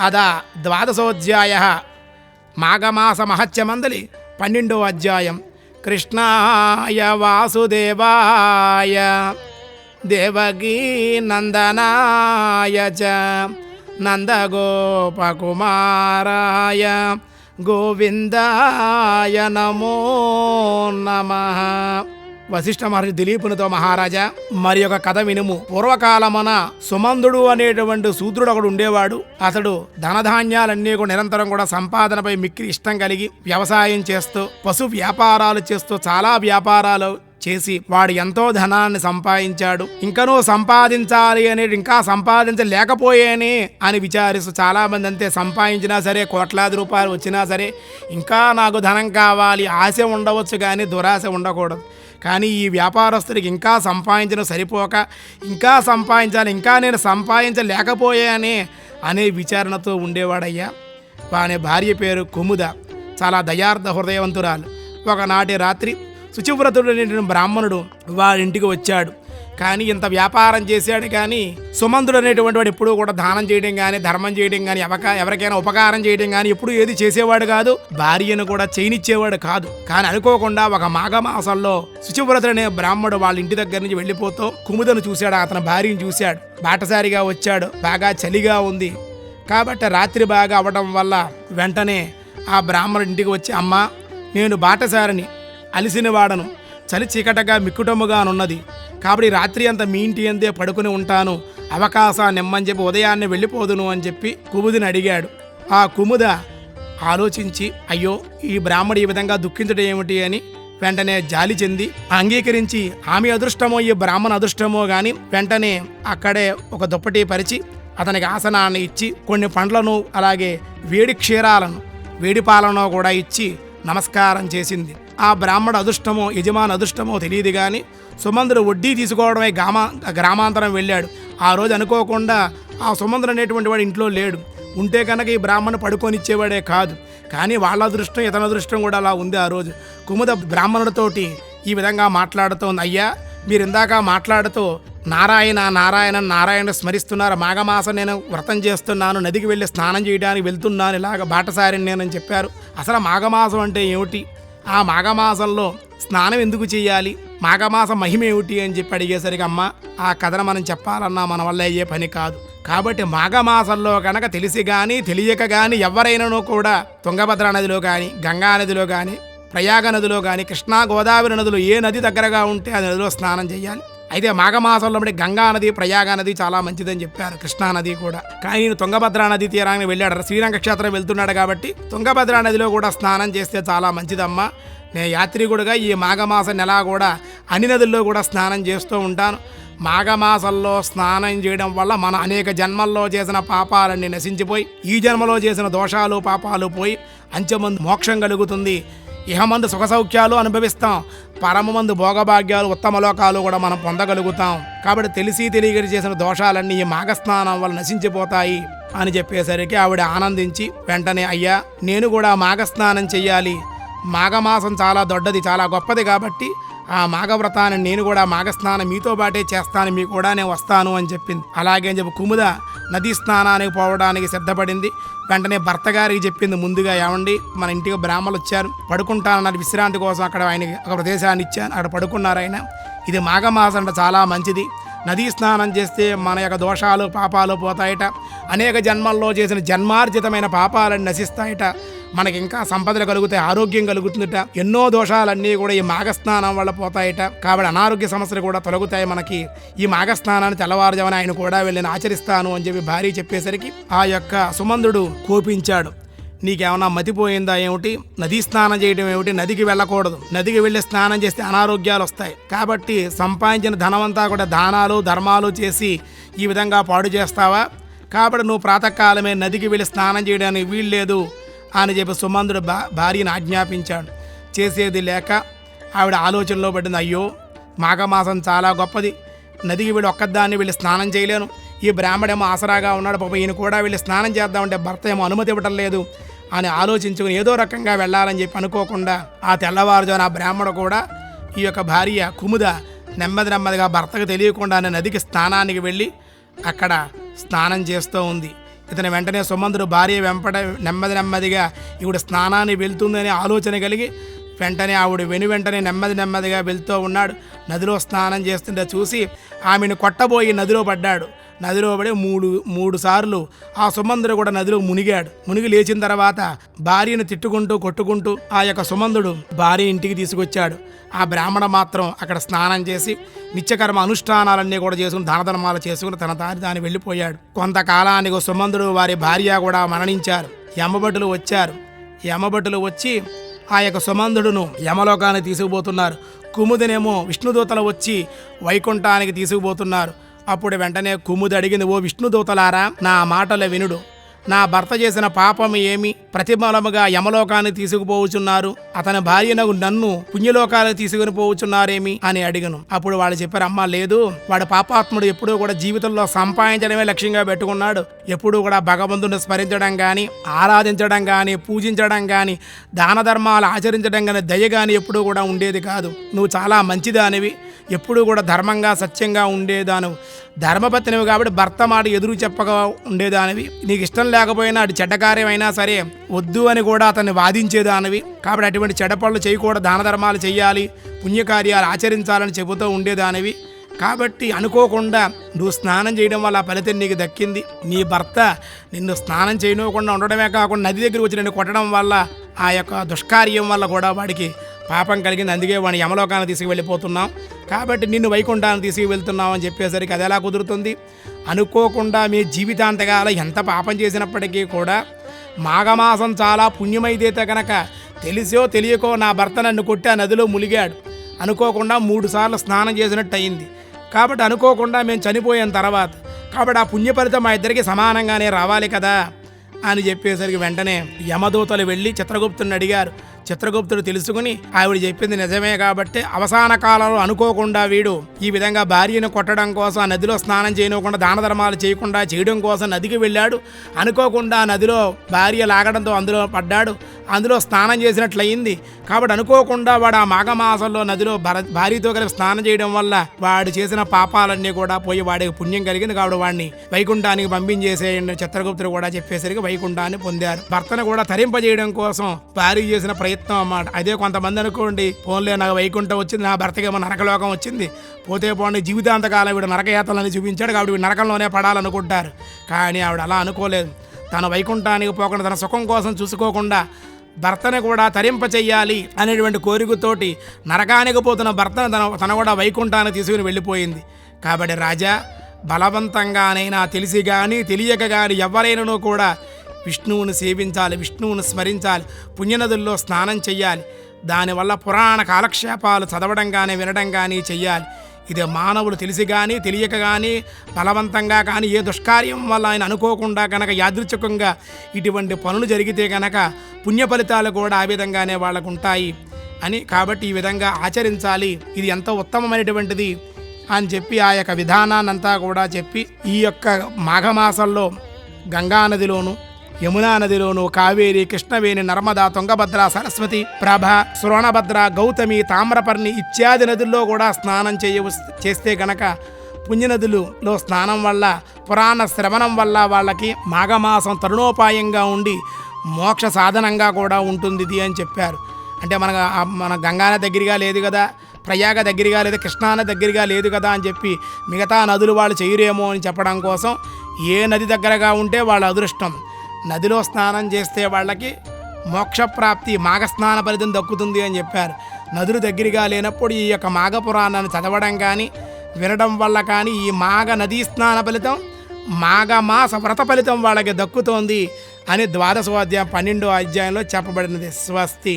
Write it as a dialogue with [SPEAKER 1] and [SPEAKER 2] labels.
[SPEAKER 1] అదా ద్వాదశోధ్యాయ. మాఘమాస మహత్యమందలి పన్నెండో అధ్యాయం. కృష్ణాయ వాసుదేవాయ దేవకీ నందనాయ చ నందగోపకుమారాయ గోవిందాయ నమో నమః. వశిష్ఠ మహర్షి దిలీపునితో మహారాజా మరి ఒక కథ వినుము. పూర్వకాలమన సుమందుడు అనేటువంటి శూద్రుడు ఒకడు ఉండేవాడు. అతడు ధనధాన్యాలన్నీ కూడా నిరంతరం కూడా సంపాదనపై మిక్కి ఇష్టం కలిగి వ్యవసాయం చేస్తూ పశు వ్యాపారాలు చేస్తూ చాలా వ్యాపారాలు చేసి వాడు ఎంతో ధనాన్ని సంపాదించాడు. ఇంకనూ సంపాదించాలి అనేది ఇంకా సంపాదించలేకపోయేనే అని విచారిస్తూ చాలా మంది అంతే. సంపాదించినా సరే కోట్లాది రూపాయలు వచ్చినా సరే ఇంకా నాకు ధనం కావాలి ఆశ ఉండవచ్చు కానీ దురాశ ఉండకూడదు. కానీ ఈ వ్యాపారస్తుడికి ఇంకా సంపాదించడం సరిపోక ఇంకా సంపాదించాలి ఇంకా నేను సంపాదించలేకపోయానే అనే విచారణతో ఉండేవాడయ్యా. వాని భార్య పేరు కుముద. చాలా దయార్థ హృదయవంతురాలు. ఒకనాటి రాత్రి శుచివ్రతుడు బ్రాహ్మణుడు వారింటికి వచ్చాడు. కానీ ఇంత వ్యాపారం చేశాడు కానీ సుమంతుడు అనేటువంటి వాడు ఎప్పుడూ కూడా దానం చేయడం కానీ ధర్మం చేయడం కానీ ఎవక ఎవరికైనా ఉపకారం చేయడం కానీ ఎప్పుడు ఏది చేసేవాడు కాదు. భార్యను కూడా చేయనిచ్చేవాడు కాదు. కానీ అనుకోకుండా ఒక మాఘమాసంలో శుచివ్రతుడు అనే బ్రాహ్మడు వాళ్ళ ఇంటి దగ్గర నుంచి వెళ్ళిపోతూ కుముదను చూశాడు. అతని భార్యను చూశాడు. బాటసారిగా వచ్చాడు. బాగా చలిగా ఉంది. కాబట్టి రాత్రి బాగా అవడం వల్ల వెంటనే ఆ బ్రాహ్మణుడి ఇంటికి వచ్చి అమ్మ నేను బాటసారిని అలిసిన వాడను చలి చీకటగా మిక్కుటముగానున్నది. కాబట్టి రాత్రి అంతా మీ ఇంటి అందే పడుకుని ఉంటాను. అవకాశాన్ని ఇమ్మని చెప్పి ఉదయాన్నే వెళ్ళిపోదును అని చెప్పి కుముదిని అడిగాడు. ఆ కుముద ఆలోచించి అయ్యో ఈ బ్రాహ్మడు ఈ విధంగా దుఃఖించడం ఏమిటి? అని వెంటనే జాలి చెంది అంగీకరించి ఆమె అదృష్టమో ఈ బ్రాహ్మణ అదృష్టమో గాని వెంటనే అక్కడే ఒక దుప్పటి పరిచి అతనికి ఆసనాన్ని ఇచ్చి కొన్ని పండ్లను అలాగే వేడి క్షీరాలను వేడి పాలను కూడా ఇచ్చి నమస్కారం చేసింది. ఆ బ్రాహ్మణ అదృష్టమో యజమాని అదృష్టమో తెలియదు కానీ సుమందుడు వడ్డీ తీసుకోవడమే గ్రామా గ్రామాంతరం వెళ్ళాడు. ఆ రోజు అనుకోకుండా ఆ సుమందుడు అనేటువంటి వాడు ఇంట్లో లేడు. ఉంటే కనుక ఈ బ్రాహ్మణ పడుకొనిచ్చేవాడే కాదు. కానీ వాళ్ళ అదృష్టం ఇతని అదృష్టం కూడా అలా ఉంది ఆ రోజు. కుముద బ్రాహ్మణుడితోటి ఈ విధంగా మాట్లాడుతోంది అయ్యా మీరు ఇందాక మాట్లాడుతూ నారాయణ నారాయణ నారాయణ స్మరిస్తున్నారు. మాఘమాసం నేను వ్రతం చేస్తున్నాను. నదికి వెళ్ళి స్నానం చేయడానికి వెళ్తున్నాను. ఇలాగ బాటసారిని నేనని చెప్పారు. అసలు మాఘమాసం అంటే ఏమిటి? ఆ మాఘమాసంలో స్నానం ఎందుకు చేయాలి? మాఘమాస మహిమేమిటి అని చెప్పి అడిగేసరికి అమ్మ ఆ కథను మనం చెప్పాలన్నా మన వల్ల అయ్యే పని కాదు. కాబట్టి మాఘమాసంలో కనుక తెలిసి కానీ తెలియక కానీ ఎవరైనానో కూడా తుంగభద్ర నదిలో కానీ గంగా నదిలో కానీ ప్రయాగ నదిలో కానీ కృష్ణా గోదావరి నదులు ఏ నది దగ్గరగా ఉంటే ఆ నదిలో స్నానం చేయాలి. అయితే మాఘమాసంలో గంగా నది ప్రయాగ నది చాలా మంచిదని చెప్పారు కృష్ణా నది కూడా. కానీ ఈయన తుంగభద్రా నది తీరానికి వెళ్ళాడు. శ్రీరంగ క్షేత్రం వెళ్తున్నాడు కాబట్టి తుంగభద్రా నదిలో కూడా స్నానం చేస్తే చాలా మంచిదమ్మా. నేను యాత్రికుడుగా ఈ మాఘమాస నెల కూడా అన్ని నదుల్లో కూడా స్నానం చేస్తూ ఉంటాను. మాఘమాసంలో స్నానం చేయడం వల్ల మన అనేక జన్మల్లో చేసిన పాపాలన్నీ నశించిపోయి ఈ జన్మలో చేసిన దోషాలు పాపాలు పోయి అంచెముందు మోక్షం కలుగుతుంది. ఇహమందు సుఖ సౌఖ్యాలు అనుభవిస్తాం. పరమమందు భోగభాగ్యాలు ఉత్తమ లోకాలు కూడా మనం పొందగలుగుతాం. కాబట్టి తెలిసి తెలియగరి చేసిన దోషాలన్నీ ఈ మాఘస్నానం వల్ల నశించిపోతాయి అని చెప్పేసరికి ఆవిడ ఆనందించి వెంటనే అయ్యా నేను కూడా మాఘస్నానం చెయ్యాలి. మాఘమాసం చాలా దొడ్డది చాలా గొప్పది కాబట్టి ఆ మాఘవ్రతాన్ని నేను కూడా మాఘస్నానం మీతో పాటే చేస్తాను మీ కూడా నేను వస్తాను అని చెప్పింది. అలాగే అని చెప్పి కుముద నదీ స్నానానికి పోవడానికి సిద్ధపడింది. వెంటనే భర్త గారికి చెప్పింది ముందుగా ఏమండి మన ఇంటికి బ్రాహ్మలు వచ్చారు పడుకుంటానన్నారు విశ్రాంతి కోసం అక్కడ ఆయనకి ఒక ప్రదేశాన్ని ఇచ్చాను అక్కడ పడుకున్నారు ఆయన. ఇది మాఘమాసం అంటే చాలా మంచిది. నదీ స్నానం చేస్తే మన యొక్క దోషాలు పాపాలు పోతాయట. అనేక జన్మల్లో చేసిన జన్మార్జితమైన పాపాలను నశిస్తాయట. మనకి ఇంకా సంపదలు కలుగుతాయి ఆరోగ్యం కలుగుతుందట. ఎన్నో దోషాలన్నీ కూడా ఈ మాఘస్నానం వల్ల పోతాయట. కాబట్టి అనారోగ్య సమస్యలు కూడా తొలగుతాయి మనకి. ఈ మాఘస్నానాన్ని తెల్లవారుజామున ఆయన కూడా వెళ్ళి ఆచరిస్తాను అని చెప్పి భార్య చెప్పేసరికి ఆ యొక్క సుమందుడు కోపించాడు. నీకేమన్నా మతిపోయిందా ఏమిటి? నదీ స్నానం చేయడం ఏమిటి? నదికి వెళ్ళకూడదు. నదికి వెళ్ళి స్నానం చేస్తే అనారోగ్యాలు వస్తాయి. కాబట్టి సంపాదించిన ధనమంతా కూడా దానాలు ధర్మాలు చేసి ఈ విధంగా పాడు చేస్తావా? కాబట్టి నువ్వు ప్రాతకాలమే నదికి వెళ్ళి స్నానం చేయడానికి వీల్లేదు. అని చెప్పి సుమందుడు భా భార్యను ఆజ్ఞాపించాడు. చేసేది లేక ఆవిడ ఆలోచనలో పడింది అయ్యో మాఘమాసం చాలా గొప్పది. నదికి వీడు ఒక్కదాన్ని వెళ్ళి స్నానం చేయలేను. ఈ బ్రాహ్మడేమో ఆసరాగా ఉన్నాడు పాప ఈయన కూడా వెళ్ళి స్నానం చేద్దామంటే భర్త ఏమో అనుమతి ఇవ్వటం లేదు అని ఆలోచించుకుని ఏదో రకంగా వెళ్ళాలని చెప్పి అనుకోకుండా ఆ తెల్లవారుజామున ఆ బ్రాహ్మడు కూడా ఈ యొక్క భార్య కుముద నెమ్మది నెమ్మదిగా భర్తకు తెలియకుండానే నదికి స్నానానికి వెళ్ళి అక్కడ స్నానం చేస్తూ ఉంది. ఇతని వెంటనే సుమంతుడు భార్య వెంపట నెమ్మది నెమ్మదిగా ఈవిడ స్నానాన్ని వెళ్తుందని ఆలోచన కలిగి వెంటనే ఆవిడ వెను వెంటనే నెమ్మది నెమ్మదిగా వెళ్తూ ఉన్నాడు. నదిలో స్నానం చేస్తుంటే చూసి ఆమెను కొట్టబోయి నదిలో పడ్డాడు. నదిలో పడి మూడు మూడు సార్లు ఆ సుమందుడు కూడా నదిలో మునిగాడు. మునిగి లేచిన తర్వాత భార్యను తిట్టుకుంటూ కొట్టుకుంటూ ఆ యొక్క సుమందుడు భార్య ఇంటికి తీసుకొచ్చాడు. ఆ బ్రాహ్మణ మాత్రం అక్కడ స్నానం చేసి నిత్యకర్మ అనుష్ఠానాలన్నీ కూడా చేసుకుని దానధర్మాలు చేసుకుని తన దారి దాని వెళ్ళిపోయాడు. కొంతకాలానికి సుమందుడు వారి భార్య కూడా మరణించారు. యమభటులు వచ్చారు. యమభటులు వచ్చి ఆ యొక్క సుమందుడును యమలోకానికి తీసుకుపోతున్నారు. కుముదినేమో విష్ణుదూతలు వచ్చి వైకుంఠానికి తీసుకుపోతున్నారు. అప్పుడు వెంటనే కుముదడిగింది ఓ విష్ణుదూతలారా నా మాటలు వినుడు. నా భర్త చేసిన పాపం ఏమి? ప్రతిఫలముగా యమలోకాన్ని తీసుకుపోవచ్చున్నారు అతని భార్యనకు నన్ను పుణ్యలోకాలకు తీసుకుని పోవచ్చున్నారేమి అని అడిగను. అప్పుడు వాళ్ళు చెప్పారు అమ్మా లేదు. వాడు పాపాత్ముడు ఎప్పుడూ కూడా జీవితంలో సంపాదించడమే లక్ష్యంగా పెట్టుకున్నాడు. ఎప్పుడూ కూడా భగవంతుని స్మరించడం కానీ ఆరాధించడం కానీ పూజించడం కానీ దాన ధర్మాలు ఆచరించడం కానీ దయ కానీ ఎప్పుడూ కూడా ఉండేది కాదు. నువ్వు చాలా మంచిదానివి. ఎప్పుడూ కూడా ధర్మంగా సత్యంగా ఉండేదాను ధర్మపత్నివి కాబట్టి భర్త మాట ఎదురు చెప్పగా ఉండేదానివి. నీకు ఇష్టం లేకపోయినా అటు చెడ్డకార్యమైనా సరే వద్దు అని కూడా అతన్ని వాదించేదానివి. కాబట్టి అటువంటి చెడ్డ పనులు చేయకూడదు. దాన ధర్మాలు చేయాలి పుణ్యకార్యాలు ఆచరించాలని చెబుతూ ఉండేదానివి. కాబట్టి అనుకోకుండా నువ్వు స్నానం చేయడం వల్ల ఆ ఫలితం నీకు దక్కింది. నీ భర్త నిన్ను స్నానం చేయనివ్వకుండా ఉండడమే కాకుండా నది దగ్గర వచ్చి నిన్ను కొట్టడం వల్ల ఆ యొక్క దుష్కార్యం వల్ల కూడా వాడికి పాపం కలిగింది. అందుకే వాడిని యమలోకాన్ని తీసుకువెళ్ళిపోతున్నాం. కాబట్టి నిన్ను వైకుంఠాన్ని తీసుకువెళ్తున్నాం అని చెప్పేసరికి అది ఎలా కుదురుతుంది? అనుకోకుండా మీ జీవితాంతకాల ఎంత పాపం చేసినప్పటికీ కూడా మాఘమాసం చాలా పుణ్యమైతే కనుక తెలిసో తెలియకో నా భర్త నన్ను కొట్టి ఆ నదిలో ములిగాడు. అనుకోకుండా మూడు సార్లు స్నానం చేసినట్టు అయింది. కాబట్టి అనుకోకుండా మేము చనిపోయిన తర్వాత. కాబట్టి ఆ పుణ్య ఫలితం మా ఇద్దరికి సమానంగానే రావాలి కదా? అని చెప్పేసరికి వెంటనే యమదూతలు వెళ్ళి చిత్రగుప్తుని అడిగారు. చిత్రగుప్తుడు తెలుసుకుని ఆవిడ చెప్పింది నిజమే కాబట్టి అవసాన కాలంలో అనుకోకుండా వీడు ఈ విధంగా భార్యను కొట్టడం కోసం ఆ నదిలో స్నానం చేయనివ్వకుండా దాన ధర్మాలు చేయకుండా చేయడం కోసం నదికి వెళ్ళాడు. అనుకోకుండా నదిలో భార్య లాగడంతో అందులో పడ్డాడు. అందులో స్నానం చేసినట్లయింది. కాబట్టి అనుకోకుండా వాడు ఆ మాఘమాసంలో నదిలో భర- భార్యతో కలిపి స్నానం చేయడం వల్ల వాడు చేసిన పాపాలన్నీ కూడా పోయి వాడికి పుణ్యం కలిగింది. కాబట్టి వాడిని వైకుంఠానికి పంపించేసేయండి చిత్రగుప్తుడు కూడా చెప్పేసరికి వైకుంఠాన్ని పొందారు. భర్తను కూడా తరింపజేయడం కోసం భార్య చేసిన ప్రయత్నం అన్నమాట. అదే కొంతమంది అనుకోండి ఫోన్లే నాకు వైకుంఠం వచ్చింది నా భర్తకి ఏమో నరకలోకం వచ్చింది. పోతే పోండి జీవితాంతకాలం వీడు నరకయాతలని చూపించాడు కాబట్టి వీడు నరకంలోనే పడాలనుకుంటారు. కానీ ఆవిడ అలా అనుకోలేదు. తన వైకుంఠానికి పోకుండా తన సుఖం కోసం చూసుకోకుండా భర్తను కూడా తరింప చెయ్యాలి అనేటువంటి కోరికతోటి నరకానికి పోతున్న భర్తను తన తన కూడా వైకుంఠాన్ని తీసుకుని వెళ్ళిపోయింది. కాబట్టి రాజా బలవంతంగానైనా తెలిసి కానీ తెలియక కానీ ఎవరైనానో కూడా విష్ణువుని సేవించాలి విష్ణువుని స్మరించాలి పుణ్యనదుల్లో స్నానం చెయ్యాలి. దానివల్ల పురాణ కాలక్షేపాలు చదవడం కానీ వినడం కానీ చెయ్యాలి. ఇది మానవులు తెలిసి కానీ తెలియక కానీ బలవంతంగా కానీ ఏ దుష్కార్యం వల్ల ఆయన అనుకోకుండా కనుక యాదృచ్ఛికంగా ఇటువంటి పనులు జరిగితే కనుక పుణ్య ఫలితాలు కూడా ఆ విధంగానే వాళ్ళకు ఉంటాయి అని కాబట్టి ఈ విధంగా ఆచరించాలి. ఇది ఎంతో ఉత్తమమైనటువంటిది అని చెప్పి ఆ యొక్క విధానాన్నంతా కూడా చెప్పి ఈ యొక్క మాఘమాసంలో గంగానదిలోను యమునా నదిలోను కావేరి కృష్ణవేణి నర్మదా తుంగభద్ర సరస్వతి ప్రభ శ్రోణభద్ర గౌతమి తామ్రపర్ణి ఇత్యాది నదుల్లో కూడా స్నానం చేయ చేస్తే గనక పుణ్యనదులలో స్నానం వల్ల పురాణ శ్రవణం వల్ల వాళ్ళకి మాఘమాసం తరుణోపాయంగా ఉండి మోక్ష సాధనంగా కూడా ఉంటుంది ఇది అని చెప్పారు. అంటే మన మన గంగాన దగ్గరగా లేదు కదా ప్రయాగ దగ్గరగా లేదు కృష్ణాన దగ్గరగా లేదు కదా అని చెప్పి మిగతా నదులు వాళ్ళు చేయరేమో అని చెప్పడం కోసం ఏ నది దగ్గరగా ఉంటే వాళ్ళ అదృష్టం. నదిలో స్నానం చేస్తే వాళ్ళకి మోక్షప్రాప్తి మాఘ స్నాన ఫలితం దక్కుతుంది అని చెప్పారు. నదులు దగ్గరగా లేనప్పుడు ఈ యొక్క మాఘ పురాణాన్ని చదవడం కానీ వినడం వల్ల కానీ ఈ మాఘ నదీ స్నాన ఫలితం మాఘమాస వ్రత ఫలితం వాళ్ళకి దక్కుతోంది అని ద్వాదశోధ్యాయం పన్నెండో అధ్యాయంలో చెప్పబడినది. స్వస్తి.